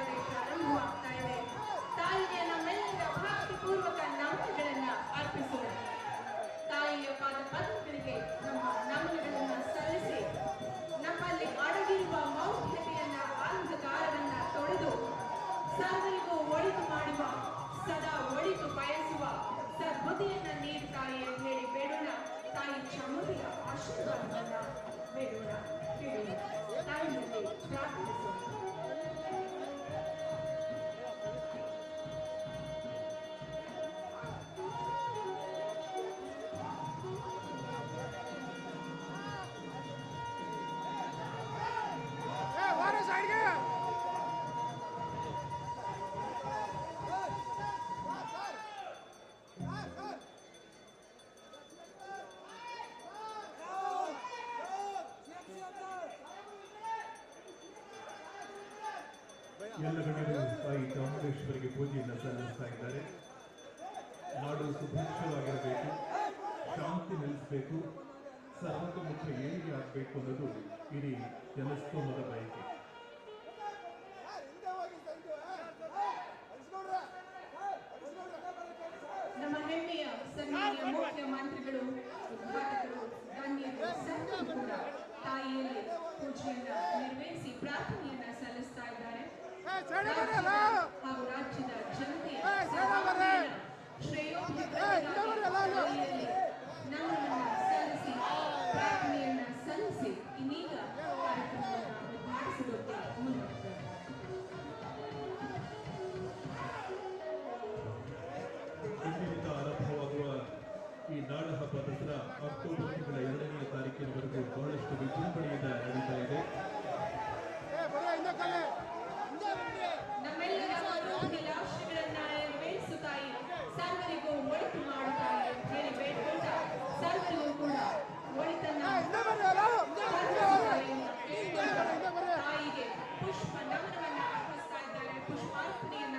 ಇದೆ ಪ್ರಾರಂಭವಾಗ್ತಾ ಇದೆ ತಾಯಿಗೆ ನಮ್ಮೆಲ್ಲರ ಭಕ್ತಿಪೂರ್ವಕ ಎಲ್ಲ ಗಣ್ಯರು ತಾಯಿ ಚಾಮುಂಡೇಶ್ವರಿಗೆ ಪೂಜೆಯನ್ನು ಸಲ್ಲಿಸ್ತಾ ಇದ್ದಾರೆ. ನಾಡು ಸುಭಿಕ್ಷವಾಗಿರಬೇಕು ಶಾಂತಿ ನೆಲೆಸಬೇಕು. ಸರ್ವತೋಮುಖ ಏಳಿಗೆ ಆಗಬೇಕು ಅನ್ನೋದು ಇಡೀ ಜನಸ್ತೋಮದ ಬಯಕೆ. ನಮ್ಮ ಹೆಮ್ಮೆಯ ಸನ್ಮಾನ್ಯ ಮುಖ್ಯಮಂತ್ರಿಗಳು ಈ ನಾಡ ಹಬ್ಬ ದಸರಾ ಅಕ್ಟೋಬರ್ ತಿಂಗಳ ಎರಡನೆಯ ತಾರೀಕಿನವರೆಗೂ ಬಹಳಷ್ಟು ವಿಜೃಂಭಣೆಯಿಂದ ನಡೀತಾ ಇದೆ ನಮ್ಮೆಲ್ಲರಿಗೂ ಅಭಿಲಾಷೆಗಳನ್ನ ನೆರವೇರಿಸು ತಾಯಿ ಸರ್ವರಿಗೂ ಒಳಿತು ತಾಯಿ ಅಂತ ಹೇಳಿ ಬೇಡ್ಕೊಂಡ ಸರ್ವರಿಗೂ ಕೂಡ ತಾಯಿಗೆ ಪುಷ್ಪ ನಮನವನ್ನು ಅರ್ಪಿಸ್ತಾ ಇದ್ದಾರೆ. ಪುಷ್ಪಾರ್ಪಣೆಯನ್ನು